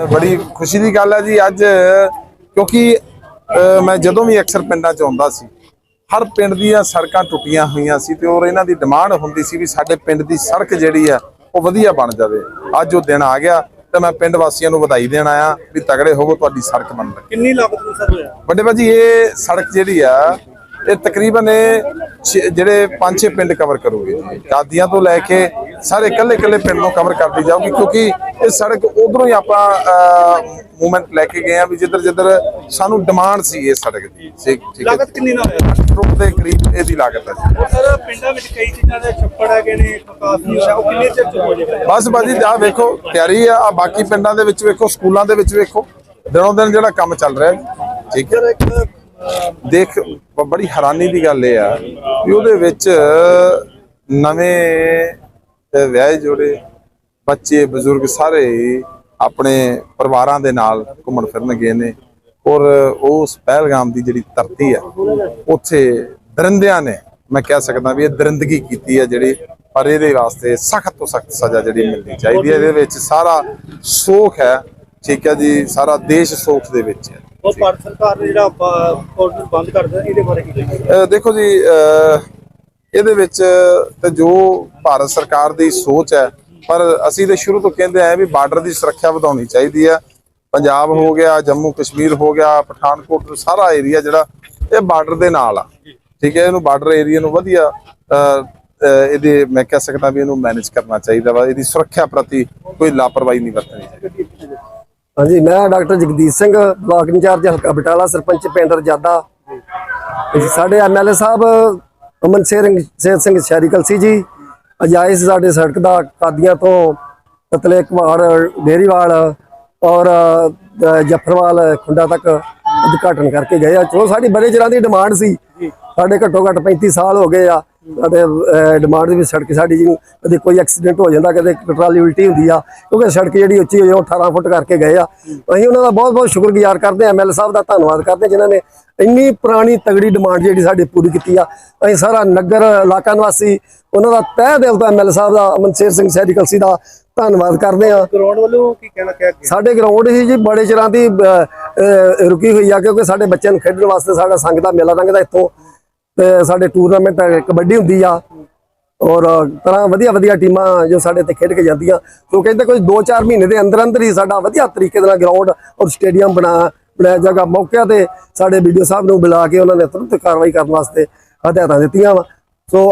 ਬੜੀ ਖੁਸ਼ੀ ਦੀ ਗੱਲ ਹੈ ਜੀ ਅੱਜ ਕਿਉਂਕਿ ਮੈਂ ਜਦੋਂ ਵੀ ਅਕਸਰ ਪਿੰਡਾਂ 'ਚ ਆਉਂਦਾ ਸੀ ਹਰ ਪਿੰਡ ਦੀਆਂ ਸੜਕਾਂ ਟੁੱਟੀਆਂ ਹੋਈਆਂ ਸੀ ਤੇ ਔਰ ਇਹਨਾਂ ਦੀ ਡਿਮਾਂਡ ਹੁੰਦੀ ਸੀ ਵੀ ਸਾਡੇ ਪਿੰਡ ਦੀ ਸੜਕ ਜਿਹੜੀ ਆ ਉਹ ਵਧੀਆ ਬਣ ਜਾਵੇ। ਅੱਜ ਉਹ ਦਿਨ ਆ ਗਿਆ ਤੇ ਮੈਂ ਪਿੰਡ ਵਾਸੀਆਂ ਨੂੰ ਵਧਾਈ ਦੇਣ ਆਇਆ ਵੀ ਤਗੜੇ ਹੋਵੋ ਤੁਹਾਡੀ ਸੜਕ ਬਣ ਲੱਗੀ ਕਿੰਨੀ ਲਾਗਤ ਨੂੰ ਸਰ ਹੋਇਆ? ਵੱਡੇ ਭਾਜੀ ਇਹ ਸੜਕ ਜਿਹੜੀ ਆ ਇਹ ਤਕਰੀਬਨ ਇਹ ਜਿਹੜੇ ਪੰਜ ਛੇ ਪਿੰਡ ਕਵਰ ਕਰੂਗੀ। ਦਾਦੀਆਂ ਤੋਂ ਲੈ ਕੇ ਸਾਰੇ ਇਕੱਲੇ ਇਕੱਲੇ ਪਿੰਡ ਨੂੰ ਕਵਰ ਕਰਦੀ ਜਾਊਗੀ ਕਿਉਂਕਿ ਇਹ ਸੜਕ ਉਧਰੋਂ ਹੀ ਆਪਾਂ ਮੂਵਮੈਂਟ ਲੈ ਕੇ ਗਏ ਆ ਵੀ ਜਿੱਧਰ ਜਿੱਧਰ ਸਾਨੂੰ ਡਿਮਾਂਡ ਸੀ ਇਹ ਸੜਕ ਦੀ। ਠੀਕ ਠੀਕ ਲਾਗਤ ਕਿੰਨੀ ਨਾ ਹੋਇਆ ਦੇ ਕਰੀਬ ਇਹਦੀ ਲਾਗਤ ਹੈ ਸਰ ਪਿੰਡਾਂ ਵਿੱਚ ਕਈ ਚੀਜ਼ਾਂ ਦੇ ਛੱਪੜ ਹੈਗੇ ਨੇ ਕਾਫੀ ਉਹ ਕਿੰਨੇ ਚਿਰ ਚ ਹੋ ਜਾਏਗਾ ਬਸ ਬਾਜੀ ਆ ਵੇਖੋ ਤਿਆਰੀ ਆ ਆਹ ਬਾਕੀ ਪਿੰਡਾਂ ਦੇ ਵਿੱਚ ਵੇਖੋ ਸਕੂਲਾਂ ਦੇ ਵਿੱਚ ਵੇਖੋ। ਦਿਨੋਂ ਦਿਨ ਜਿਹੜਾ ਕੰਮ ਚੱਲ ਰਿਹਾ ਹੈ ਠੀਕ ਹੈ। ਇੱਕ ਦੇਖ ਬੜੀ ਹੈਰਾਨੀ ਦੀ ਗੱਲ ਇਹ ਆ ਵੀ ਉਹਦੇ ਵਿੱਚ ਨਵੇਂ ਅਹ, ਵਿਆਹੇ ਜੋੜੇ ਬੱਚੇ ਬਜ਼ੁਰਗ ਸਾਰੇ ਆਪਣੇ ਪਰਿਵਾਰਾਂ ਦੇ ਨਾਲ ਘੁੰਮਣ ਫਿਰਨ ਗਏ ਨੇ। ਔਰ ਉਸ ਪਹਿਲਗਾਮ ਦੀ ਜਿਹੜੀ ਧਰਤੀ ਆ ਉੱਥੇ ਦਰਿੰਦਿਆਂ ਨੇ ਮੈਂ ਕਹਿ ਸਕਦਾ ਵੀ ਇਹ ਦਰਿੰਦਗੀ ਕੀਤੀ ਹੈ ਜਿਹੜੀ ਪਰ ਇਹਦੇ ਵਾਸਤੇ ਸਖਤ ਤੋਂ ਸਖਤ ਸਜ਼ਾ ਜਿਹੜੀ ਮਿਲਣੀ ਚਾਹੀਦੀ ਹੈ ਇਹਦੇ ਵਿੱਚ ਸਾਰਾ ਸੋਖ ਹੈ ਠੀਕ ਹੈ ਜੀ ਸਾਰਾ ਦੇਸ਼ ਸੋਖ ਦੇ ਵਿੱਚ ਹੈ। ਉਹ ਭਾਰਤ ਸਰਕਾਰ ਨੇ ਜਿਹੜਾ ਪੋਰਟਲ ਬੰਦ ਕਰ ਦਿੱਤਾ ਇਹਦੇ ਬਾਰੇ ਕੀ ਦੇਖੋ ਜੀ ਇਹਦੇ ਵਿੱਚ ਤੇ ਜੋ ਭਾਰਤ ਸਰਕਾਰ ਦੀ ਸੋਚ ਹੈ, ਪਰ ਅਸੀਂ ਤੇ ਸ਼ੁਰੂ ਤੋਂ ਕਹਿੰਦੇ ਆਏ ਵੀ ਬਾਰਡਰ ਦੀ ਸੁਰੱਖਿਆ ਵਧਾਉਣੀ ਚਾਹੀਦੀ ਹੈ। ਪੰਜਾਬ ਹੋ ਗਿਆ, ਜੰਮੂ ਕਸ਼ਮੀਰ ਹੋ ਗਿਆ, ਪਠਾਨਕੋਟ ਸਾਰਾ ਏਰੀਆ ਜਿਹੜਾ ਇਹ ਬਾਰਡਰ ਦੇ ਨਾਲ ਆ। ਠੀਕ ਹੈ, ਇਹਨੂੰ ਬਾਰਡਰ ਏਰੀਆ ਨੂੰ ਵਧੀਆ ਇਹਦੇ ਮੈਂ ਕਹਿ ਸਕਦਾ ਵੀ ਇਹਨੂੰ ਮੈਨੇਜ ਕਰਨਾ ਚਾਹੀਦਾ ਵਾ। ਇਹਦੀ ਸੁਰੱਖਿਆ ਪ੍ਰਤੀ ਕੋਈ ਲਾਪਰਵਾਹੀ ਨਹੀਂ ਵਰਤਣੀ ਚਾਹੀਦੀ। ਹਾਂਜੀ, ਮੈਂ doctor Jagdeep Singh, block incharge ਹਲਕਾ ਬਟਾਲਾ, ਸਰਪੰਚ ਪਿੰਡ ਰਜਾਦਾ। ਸਾਡੇ ਐਮਐਲਏ ਸਾਹਿਬ ਅਮਨ ਸਿੰਘ ਸੇਤ ਸਿੰਘ ਸ਼ੈਰੀਕਲ ਸੀ ਜੀ ਅਜਾਇਜ਼ ਸਾਡੇ ਸੜਕ ਦਾ ਕਾਦੀਆਂ ਤੋਂ ਤਤਲੇ ਕੁਮਾਰ ਡੇਰੀਵਾਲ ਔਰ ਅ, ਜਫਰਵਾਲ ਖੁੰਡਾ ਤੱਕ ਉਦਘਾਟਨ ਕਰਕੇ ਗਏ ਆ। ਚਲੋ ਸਾਡੀ ਬੜੇ ਚਿਰਾਂ ਦੀ ਡਿਮਾਂਡ ਸੀ ਸਾਡੇ ਘੱਟੋ ਘੱਟ 35 ਸਾਲ ਹੋ ਗਏ ਆ। ਸਾਡੇ ਡਿਮਾਂਡ ਦੇ ਵਿੱਚ ਸੜਕ ਸਾਡੀ ਜੀ ਕਦੇ ਕੋਈ ਐਕਸੀਡੈਂਟ ਹੋ ਜਾਂਦਾ ਕਦੇ ਟਰਾਲੀ ਉਲਟੀ ਹੁੰਦੀ ਆ ਕਿਉਂਕਿ ਸੜਕ ਜਿਹੜੀ ਉੱਚੀ ਹੋਈ ਆ, ਉਹ 18 ਫੁੱਟ ਕਰਕੇ ਗਏ ਆ। ਅਸੀਂ ਉਹਨਾਂ ਦਾ ਬਹੁਤ ਬਹੁਤ ਸ਼ੁਕਰਗੁਜ਼ਾਰ ਕਰਦੇ ਆ ਐਮਐਲ ਸਾਹਿਬ ਦਾ ਧੰਨਵਾਦ ਕਰਦੇ ਜਿਨ੍ਹਾਂ ਨੇ ਇੰਨੀ ਪੁਰਾਣੀ ਤਗੜੀ ਡਿਮਾਂਡ ਜਿਹੜੀ ਸਾਡੀ ਪੂਰੀ ਕੀਤੀ ਆ। ਅਸੀਂ ਸਾਰਾ ਨਗਰ ਇਲਾਕਾ ਨਿਵਾਸੀ ਉਹਨਾਂ ਦਾ ਤਹਿ ਦਿਲ ਤੋਂ ਐਮਐਲ ਸਾਹਿਬ ਦਾ ਅਮਨਸ਼ੇਰ ਸਿੰਘ ਸੈਰੀ ਕਲਸੀ ਦਾ ਧੰਨਵਾਦ ਕਰਦੇ ਆ। ਗਰਾਊਂਡ ਵੱਲੋਂ ਕੀ ਕਹਿਣਾ ਕਿਹਾ ਸਾਡੇ ਗਰਾਊਂਡ ਹੀ ਜੀ ਬੜੇ ਚਿਰਾਂ ਦੀ ਰੁਕੀ ਹੋਈ ਆ ਕਿਉਂਕਿ ਸਾਡੇ ਬੱਚਿਆਂ ਨੂੰ ਖੇਡਣ ਵਾਸਤੇ ਸਾਡਾ ਸੰਘ ਦਾ ਮੇਲਾ ਲੰਘਦਾ ਇੱਥੋਂ। ਤੇ ਸਾਡੇ ਟੂਰਨਾਮੈਂਟ ਕਬੱਡੀ ਹੁੰਦੀ ਆ ਔਰ ਤਰ੍ਹਾਂ ਵਧੀਆ ਵਧੀਆ ਟੀਮਾਂ ਜੋ ਸਾਡੇ ਤੇ ਖੇਡ ਕੇ ਜਾਂਦੀਆਂ। ਸੋ ਕਹਿੰਦੇ ਕੋਈ 2-4 ਮਹੀਨੇ ਦੇ ਅੰਦਰ ਅੰਦਰ ਹੀ ਸਾਡਾ ਵਧੀਆ ਤਰੀਕੇ ਦੇ ਨਾਲ ਗਰਾਊਂਡ ਔਰ ਸਟੇਡੀਅਮ ਬਣਾ ਬਣਾਇਆ ਜਾਗਾ ਮੌਕਿਆਂ ਤੇ ਸਾਡੇ ਵੀਡੀਓ ਸਾਹਿਬ ਨੂੰ ਬੁਲਾ ਕੇ ਉਹਨਾਂ ਨੇ ਤੁਰੰਤ ਕਾਰਵਾਈ ਕਰਨ ਵਾਸਤੇ ਹਦਾਇਤਾਂ ਦਿੱਤੀਆਂ ਵਾ। ਸੋ